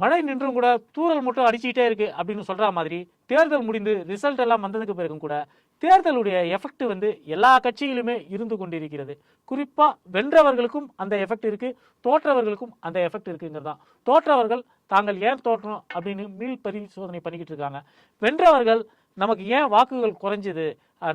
மழை நின்றும் கூட தூறல் மட்டும் அடிச்சுக்கிட்டே இருக்கு அப்படின்னு சொல்ற மாதிரி தேர்தல் முடிந்து ரிசல்ட் எல்லாம் வந்ததுக்கு பிறகும் கூட தேர்தலுடைய எஃபெக்ட் வந்து எல்லா கட்சியிலுமே இருந்து கொண்டிருக்கிறது. குறிப்பாக வென்றவர்களுக்கும் அந்த எஃபெக்ட் இருக்குது தோற்றவர்களுக்கும் அந்த எஃபெக்ட் இருக்குங்கிறது தான் தோற்றவர்கள் தாங்கள் ஏன் தோற்றோம் அப்படின்னு மீள் பரிசோதனை பண்ணிக்கிட்டு இருக்காங்க. வென்றவர்கள் நமக்கு ஏன் வாக்குகள் குறைஞ்சது?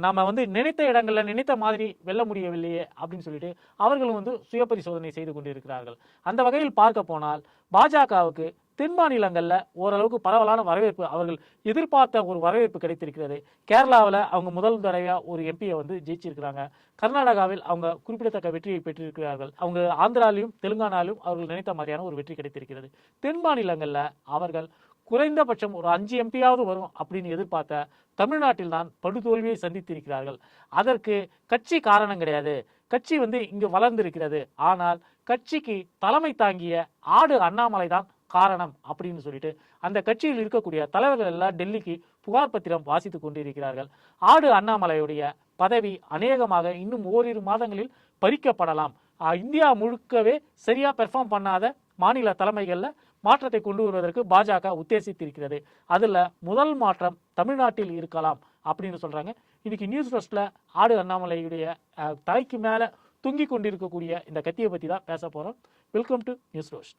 நாம் வந்து நினைத்த இடங்களில் நினைத்த மாதிரி வெல்ல முடியவில்லையே அப்படின்னு சொல்லிட்டு அவர்களும் வந்து சுய பரிசோதனை செய்து கொண்டிருக்கிறார்கள். அந்த வகையில் பார்க்க போனால் பாஜகவுக்கு தென் மாநிலங்களில் ஓரளவுக்கு பரவலான வரவேற்பு அவர்கள் எதிர்பார்த்த ஒரு வரவேற்பு கிடைத்திருக்கிறது. கேரளாவில் அவங்க முதல் தடவையாக ஒரு எம்பியை வந்து ஜெயிச்சிருக்கிறாங்க. கர்நாடகாவில் அவங்க குறிப்பிடத்தக்க வெற்றியை பெற்றிருக்கிறார்கள். அவங்க ஆந்திராலையும் தெலுங்கானாலையும் அவர்கள் நினைத்த மாதிரியான ஒரு வெற்றி கிடைத்திருக்கிறது. தென் மாநிலங்களில் அவர்கள் குறைந்தபட்சம் ஒரு அஞ்சு எம்பியாவது வரும் அப்படின்னு எதிர்பார்த்த தமிழ்நாட்டில் தான் படுதோல்வியை சந்தித்திருக்கிறார்கள். அதற்கு கட்சி காரணம் கிடையாது. கட்சி வந்து இங்கு வளர்ந்திருக்கிறது. ஆனால் கட்சிக்கு தலைமை தாங்கிய ஆடு அண்ணாமலை தான் காரணம் அப்படின்னு சொல்லிட்டு அந்த கட்சியில் இருக்கக்கூடிய தலைவர்கள் எல்லாம் டெல்லிக்கு புகார் பத்திரம் வாசித்துக் கொண்டிருக்கிறார்கள். ஆடு அண்ணாமலையுடைய பதவி அநேகமாக இன்னும் ஓரிரு மாதங்களில் பறிக்கப்படலாம். இந்தியா முழுக்கவே சரியா பெர்ஃபார்ம் பண்ணாத மாநில தலைமைகள்ல மாற்றத்தை கொண்டு வருவதற்கு பாஜக உத்தேசித்திருக்கிறது. அதுல முதல் மாற்றம் தமிழ்நாட்டில் இருக்கலாம் அப்படின்னு சொல்றாங்க. இன்னைக்கு நியூஸ் ஃபர்ஸ்ட்ல ஆடு அண்ணாமலையுடைய தலைக்கு மேலே தொங்கிக் கொண்டிருக்கக்கூடிய இந்த கத்தியை பத்தி தான் பேச போறோம். வெல்கம் டு நியூஸ் ரோஸ்ட்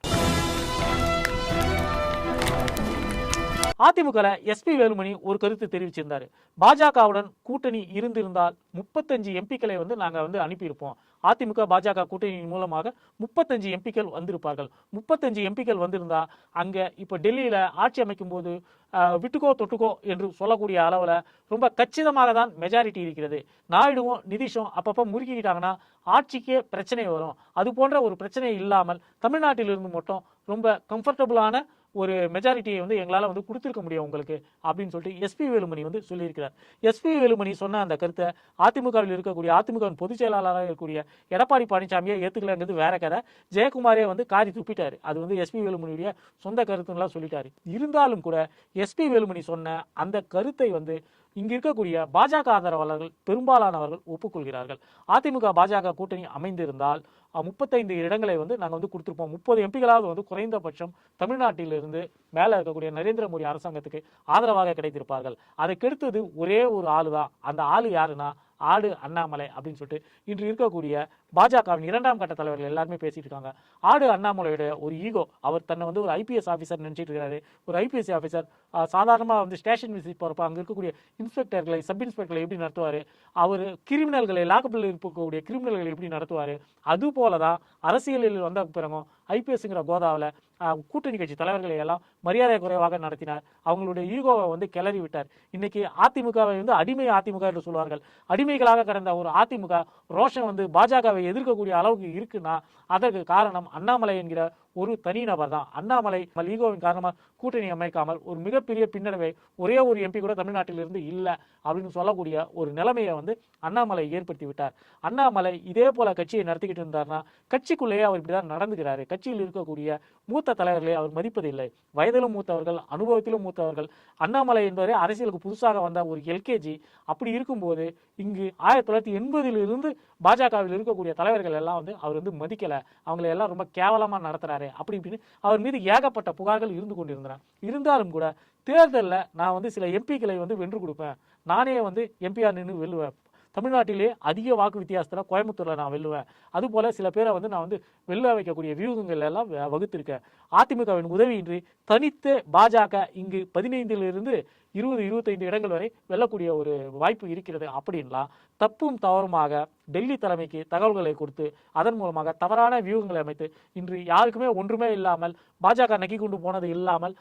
அதிமுக எஸ்பி வேலுமணி ஒரு கருத்து தெரிவிச்சிருந்தாரு. பாஜகவுடன் கூட்டணி இருந்திருந்தால் முப்பத்தஞ்சு எம்பிக்களை வந்து நாங்கள் வந்து அனுப்பியிருப்போம். அதிமுக பாஜக கூட்டணியின் மூலமாக முப்பத்தஞ்சு எம்பிக்கள் வந்திருப்பார்கள். முப்பத்தஞ்சு எம்பிக்கள் வந்திருந்தா அங்கே இப்போ டெல்லியில் ஆட்சி அமைக்கும் போது விட்டுக்கோ தொட்டுக்கோ என்று சொல்லக்கூடிய அளவில் ரொம்ப கச்சிதமாக தான் மெஜாரிட்டி இருக்கிறது. நாயுடுவும் நிதிஷும் அப்பப்போ முறுக்கிக்கிட்டாங்கன்னா ஆட்சிக்கே பிரச்சனை வரும். அது போன்ற ஒரு பிரச்சனை இல்லாமல் தமிழ்நாட்டிலிருந்து மட்டும் ரொம்ப கம்ஃபர்டபுளான ஒரு மெஜாரிட்டியை வந்து எங்களால் வந்து கொடுத்துருக்க முடியும் உங்களுக்கு அப்படின்னு சொல்லிட்டு எஸ்பி வேலுமணி வந்து சொல்லியிருக்கிறார். எஸ்பி வேலுமணி சொன்ன அந்த கருத்தை அதிமுகவில் இருக்கக்கூடிய அதிமுகவின் பொதுச் செயலாளராக இருக்கக்கூடிய எடப்பாடி பழனிசாமியை ஏற்றுக்கலங்கிறது வேற கதை. ஜெயக்குமாரே வந்து காரி துப்பிட்டார். அது வந்து எஸ்பி வேலுமணியுடைய சொந்த கருத்துலாம் சொல்லிட்டாரு. இருந்தாலும் கூட எஸ்பி வேலுமணி சொன்ன அந்த கருத்தை வந்து இங்கு இருக்கக்கூடிய பாஜக ஆதரவாளர்கள் பெரும்பாலானவர்கள் ஒப்புக்கொள்கிறார்கள். அதிமுக பாஜக கூட்டணி அமைந்திருந்தால் முப்பத்தைந்து இடங்களை வந்து நாங்கள் வந்து கொடுத்துருப்போம். முப்பது எம்பிகளாவது வந்து குறைந்தபட்சம் தமிழ்நாட்டிலிருந்து மேலே இருக்கக்கூடிய நரேந்திர மோடி அரசாங்கத்துக்கு ஆதரவாக கிடைத்திருப்பார்கள். அதை கெடுத்தது ஒரே ஒரு ஆளு தான் அந்த ஆளு யாருன்னா ஆடு அண்ணாமலை அப்படின்னு சொல்லிட்டு இன்று இருக்கக்கூடிய பாஜகவின் இரண்டாம் கட்ட தலைவர்கள் எல்லாருமே பேசிட்டு இருக்காங்க. ஆடு அண்ணாமலையோட ஒரு ஈகோ அவர் தன்னை வந்து ஒரு ஐபிஎஸ் ஆஃபீஸர் நினைச்சிட்டு இருக்கிறாரு ஒரு ஐபிஎஸ் ஆஃபீஸர் சாதாரணமாக வந்து ஸ்டேஷன் விசிட் போகிறப்ப அங்கே இருக்கக்கூடிய இன்ஸ்பெக்டர்களை சப் இன்ஸ்பெக்டர்களை எப்படி நடத்துவார்? அவர் கிரிமினல்களை லாக்கப்பில் இருக்கக்கூடிய கிரிமினல்களை எப்படி நடத்துவார்? அது போல தான் அரசியலில் வந்த பிறகும் ஐபிஎஸ்ங்கிற கோதாவில் கூட்டணி கட்சி தலைவர்களை எல்லாம் மரியாதை குறைவாக நடத்தினார். அவங்களுடைய ஈகோவை வந்து கிளறி விட்டார். இன்னைக்கு அதிமுகவை வந்து அடிமை அதிமுக என்று சொல்வார்கள். அடிமைகளாக கடந்த ஒரு அதிமுக ரோஷன் வந்து பாஜகவை எதிர்க்கக்கூடிய அளவுக்கு இருக்குன்னா அதற்கு காரணம் அண்ணாமலை என்கிற ஒரு தனிநபர் தான். அண்ணாமலை ஈகோவின் காரணமாக கூட்டணி அமைக்காமல் ஒரு மிகப்பெரிய பின்னடைவை ஒரே ஒரு எம்பி கூட தமிழ்நாட்டிலிருந்து இல்லை அப்படின்னு சொல்லக்கூடிய ஒரு நிலைமையை வந்து அண்ணாமலை ஏற்படுத்தி விட்டார் அண்ணாமலை இதே போல கட்சியை நடத்திக்கிட்டு இருந்தார்னா கட்சிக்குள்ளேயே அவர் இப்படிதான் நடந்துகிறாரு கட்சியில் இருக்கக்கூடிய மூத்த தலைவர்களை அவர் மதிப்பதில்லை. வயதிலும் மூத்தவர்கள் அனுபவத்திலும் மூத்தவர்கள். அண்ணாமலை என்பவரே அரசியலுக்கு புதுசாக வந்த ஒரு எல்கேஜி. அப்படி இருக்கும்போது இங்கு ஆயிரத்தி தொள்ளாயிரத்தி எண்பதிலிருந்து பாஜகவில் இருக்கக்கூடிய தலைவர்கள் எல்லாம் வந்து அவர் வந்து மதிக்கலை. அவங்களை எல்லாம் ரொம்ப கேவலமாக நடத்துறாரு. அப்படி இப்படின்னு அவர் மீது ஏகப்பட்ட புகார்கள் இருந்து கொண்டிருந்தன. இருந்தாலும் கூட தேர்தலில் நான் வந்து சில எம்பிக்களை வந்து வென்று கொடுப்பேன். நானே வந்து எம்பிஆர் நின்று வெல்லுவேன். தமிழ்நாட்டிலே அதிக வாக்கு வித்தியாசத்தில் கோயம்புத்தூரில் நான் வெல்லுவேன். அதுபோல் சில பேரை வந்து நான் வந்து வெல்ல வைக்கக்கூடிய வியூகங்கள் எல்லாம் வகுத்திருக்கேன். அதிமுகவின் உதவியின்றி தனித்து பாஜக இங்கு பதினைந்திலிருந்து இருபது இருபத்தைந்து இடங்கள் வரை வெல்லக்கூடிய ஒரு வாய்ப்பு இருக்கிறது அப்படின்லாம் தப்பும் தவறுமாக டெல்லி தலைமைக்கு தகவல்களை கொடுத்து அதன் மூலமாக தவறான வியூகங்களை அமைத்து இன்று யாருக்குமே ஒன்றுமே இல்லாமல் பாஜக நக்கி கொண்டு போனது இல்லாமல்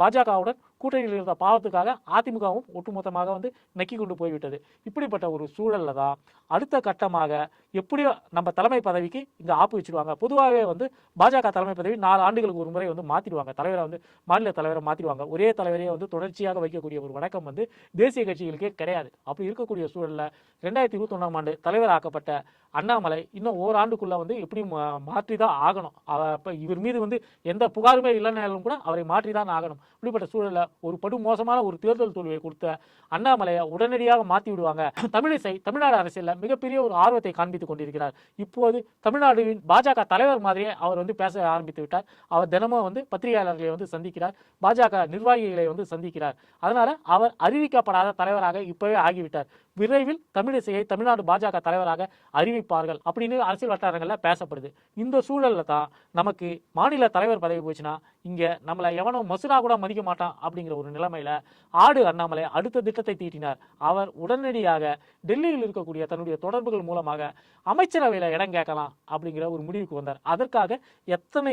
பாஜகவுடன் கூட்டணியில் இருந்த பாவத்துக்காக அதிமுகவும் ஒட்டுமொத்தமாக வந்து நக்கி கொண்டு போய்விட்டது. இப்படிப்பட்ட ஒரு சூழலில் தான் அடுத்த கட்டமாக எப்படியோ நம்ம தலைமை பதவிக்கு இங்க ஆப்பு வச்சிருவாங்க. பொதுவாகவே வந்து பாஜக தலைமை பதவி நாலு ஆண்டுகளுக்கு ஒரு முறை வந்து மாத்திடுவாங்க. தலைவரை வந்து மாநில தலைவரை மாத்திடுவாங்க. ஒரே தலைவரையே வந்து தொடர்ச்சியாக வைக்கக்கூடிய ஒரு வழக்கம் வந்து தேசிய கட்சிகளுக்கே கிடையாது. அப்படி இருக்கக்கூடிய சூழல்ல ரெண்டாயிரத்தி இருபத்தி ஒன்றாம் ஆண்டு தலைவராக்கப்பட்ட அண்ணாமலை இன்னும் ஓராண்டுக்குள்ள வந்து எப்படி மாற்றி தான் ஆகணும். அப்போ இப்போ இவர் மீது வந்து எந்த புகாருமே இல்லைனாலும் கூட அவரை மாற்றி தான் ஆகணும். இப்படிப்பட்ட சூழல்ல ஒரு படு மோசமான ஒரு தேர்தல் தோல்வியை கொடுத்த அண்ணாமலையை உடனடியாக மாற்றி விடுவாங்க தமிழிசை தமிழ்நாடு அரசியலில் மிகப்பெரிய ஒரு ஆர்வத்தை காண்பி காண்பித்துக் கொண்டிருக்கிறார். இப்போது தமிழ்நாடுவின் பாஜக தலைவர் மாதிரியே அவர் வந்து பேச ஆரம்பித்து விட்டார். அவர் தினமும் வந்து பத்திரிகையாளர்களை வந்து சந்திக்கிறார். பாஜக நிர்வாகிகளை வந்து சந்திக்கிறார். அதனால அவர் அறிவிக்கப்படாத தலைவராக இப்பவே ஆகிவிட்டார். விரைவில் தமிழிசையை தமிழ்நாடு பாஜக தலைவராக அறிவிப்பார்கள் அப்படின்னு அரசியல் வட்டாரங்களில் பேசப்படுது. இந்த சூழல்ல தான் நமக்கு மாநில தலைவர் பதவி போச்சுன்னா இங்கே நம்மளை எவனோ மசுரா கூட மதிக்க மாட்டான் அப்படிங்கிற ஒரு நிலைமையில் ஆடு அண்ணாமலை அடுத்த திட்டத்தை தீட்டினார். அவர் உடனடியாக டெல்லியில் இருக்கக்கூடிய தன்னுடைய தொடர்புகள் மூலமாக அமைச்சரவையில் இடம் கேட்கலாம் அப்படிங்கிற ஒரு முடிவுக்கு வந்தார். அதற்காக எத்தனை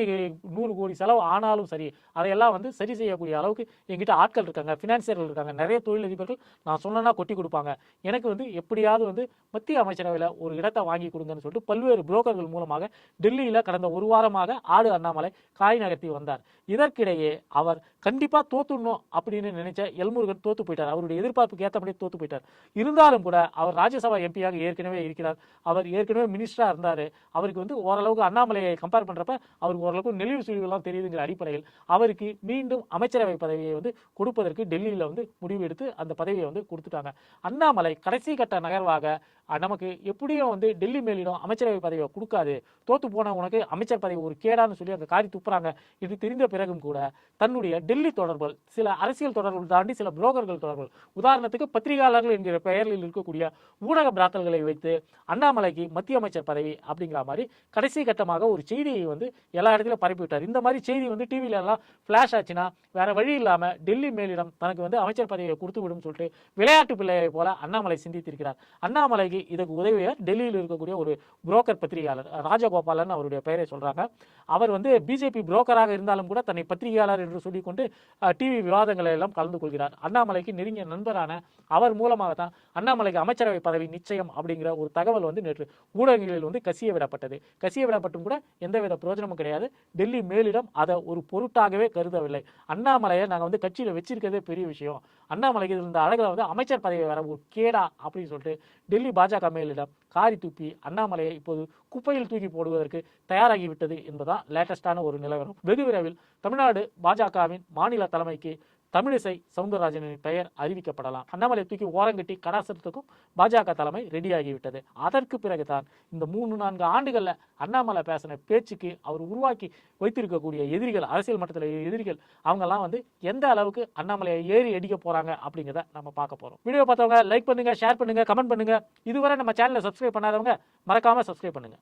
நூறு கோடி செலவு ஆனாலும் சரி அதையெல்லாம் வந்து சரி செய்யக்கூடிய அளவுக்கு எங்கிட்ட ஆட்கள் இருக்காங்க ஃபினான்சியர்கள் இருக்காங்க. நிறைய தொழிலதிபர்கள் நான் சொன்னேன்னா கொட்டி கொடுப்பாங்க. எனக்கு வந்து எப்படியாவது வந்து மத்திய அமைச்சரவையில் ஒரு இடத்தை வாங்கி கொடுங்கன்னு சொல்லிட்டு பல்வேறு புரோக்கர்கள் மூலமாக டெல்லியில் கடந்த ஒரு வாரமாக ஆடு அண்ணாமலை காய் நகர்த்தி வந்தார். இதற்கிடையே அவர் கண்டிப்பாக தோத்துடணும் அப்படின்னு நினைச்ச எல்முருகன் தோத்து போயிட்டார். அவருடைய எதிர்பார்ப்புக்கு ஏற்றபடி தோத்து போயிட்டார். இருந்தாலும் கூட அவர் ராஜ்யசபா எம்பியாக ஏற்கனவே இருக்கிறார். அவர் ஏற்கனவே மினிஸ்டராக இருந்தார். அவருக்கு வந்து ஓரளவுக்கு அண்ணாமலையை கம்பேர் பண்ணுறப்ப அவருக்கு ஓரளவுக்கு நெளிவு சுழிவுலாம் தெரியுதுங்கிற அடிப்படையில் அவருக்கு மீண்டும் அமைச்சரவை பதவியை வந்து கொடுப்பதற்கு டெல்லியில் வந்து முடிவு எடுத்து அந்த பதவியை வந்து கொடுத்துட்டாங்க. அண்ணாமலை கடைசி கட்ட நகர்வாக நமக்கு எப்படியும் வந்து டெல்லி மேலிடம் அமைச்சரவை பதவியை கொடுக்காது. தோத்து போன உனக்கு அமைச்சர் பதவி ஒரு கேடான்னு சொல்லி அங்கே காரி துப்புறாங்க. இது தெரிந்த பிறகும் கூட தன்னுடைய டெல்லி தொடர்புகள் சில அரசியல் தொடர்புகள் தாண்டி சில புரோக்கர்கள் தொடர்புகள் உதாரணத்துக்கு பத்திரிகையாளர்கள் என்கிற பெயரில் இருக்கக்கூடிய ஊடக பிராத்தல்களை வைத்து அண்ணாமலை அண்ணாமலைக்கு மத்திய அமைச்சர் பதவி அப்படிங்கிற மாதிரி கடைசி கட்டமாக ஒரு செய்தியை வந்து எல்லா இடத்துலையும் பரப்பி விட்டார் இந்த மாதிரி செய்தி வந்து டிவியில எல்லாம் ஃபிளாஷ் ஆச்சுன்னா வேற வழி இல்லாம டெல்லி மேலிடம் தனக்கு வந்து அமைச்சர் பதவியை கொடுத்து விடும் சொல்லிட்டு விளையாட்டு பிள்ளையை போல அண்ணாமலை சிந்தித்திருக்கிறார். அண்ணாமலைக்கு இதுக்கு உதவியார் டெல்லியில் இருக்கக்கூடிய ஒரு புரோக்கர் பத்திரிகையாளர் ராஜகோபாலன் அவருடைய பெயரை சொல்றாங்க. அவர் வந்து பிஜேபி புரோக்கராக இருந்தாலும் கூட தன்னை பத்திரிகையாளர் என்று சொல்லிக்கொண்டு டிவி விவாதங்களை எல்லாம் கலந்து கொள்கிறார். அண்ணாமலைக்கு நெருங்கிய நண்பரான அவர் மூலமாக தான் அண்ணாமலைக்கு அமைச்சரவை பதவி நிச்சயம் அப்படிங்கிற ஒரு தகவல் வந்து நேற்று ஊடகங்களில் வந்து கசிய விடப்பட்டது. கசிய விடப்பட்டும் கூட எந்தவித பிரயோஜனமும் கிடையாது. டெல்லி மேலிடம் அதை ஒரு பொருட்டாகவே கருதவில்லை. அண்ணாமலையை நாங்கள் வந்து கட்சியில் வச்சிருக்கிறதே பெரிய விஷயம். அண்ணாமலைக்கு இந்த அழகில் வந்து அமைச்சர் பதவி வர ஒரு கேடா அப்படின்னு சொல்லிட்டு டெல்லி பாஜக மேலிடம் காரி தூப்பி அண்ணாமலையை இப்போது குப்பையில் தூக்கி போடுவதற்கு தயாராகிவிட்டது என்பதுதான் லேட்டஸ்டான ஒரு நிலவரம். வெகு விரைவில் தமிழ்நாடு பாஜகவின் மாநில தலைமைக்கு தமிழிசை சவுந்தரராஜனின் பெயர் அறிவிக்கப்படலாம். அண்ணாமலை தூக்கி ஓரங்கட்டி கடாசத்துக்கும் பாஜக தலைமை ரெடியாகிவிட்டது அதற்கு பிறகுதான் இந்த மூணு நான்கு ஆண்டுகளில் அண்ணாமலை பேசின பேச்சுக்கு அவர் உருவாக்கி வைத்திருக்கக்கூடிய எதிரிகள் அரசியல் மட்டத்தில் எதிரிகள் அவங்கெல்லாம் வந்து எந்த அளவுக்கு அண்ணாமலையை ஏறி அடிக்க போறாங்க அப்படிங்கிறத நம்ம பார்க்க போறோம். வீடியோ பார்த்தவங்க லைக் பண்ணுங்க ஷேர் பண்ணுங்க கமெண்ட் பண்ணுங்க. இதுவரை நம்ம சேனலை சப்ஸ்கிரைப் பண்ணாதவங்க மறக்காம சப்ஸ்கிரைப் பண்ணுங்க.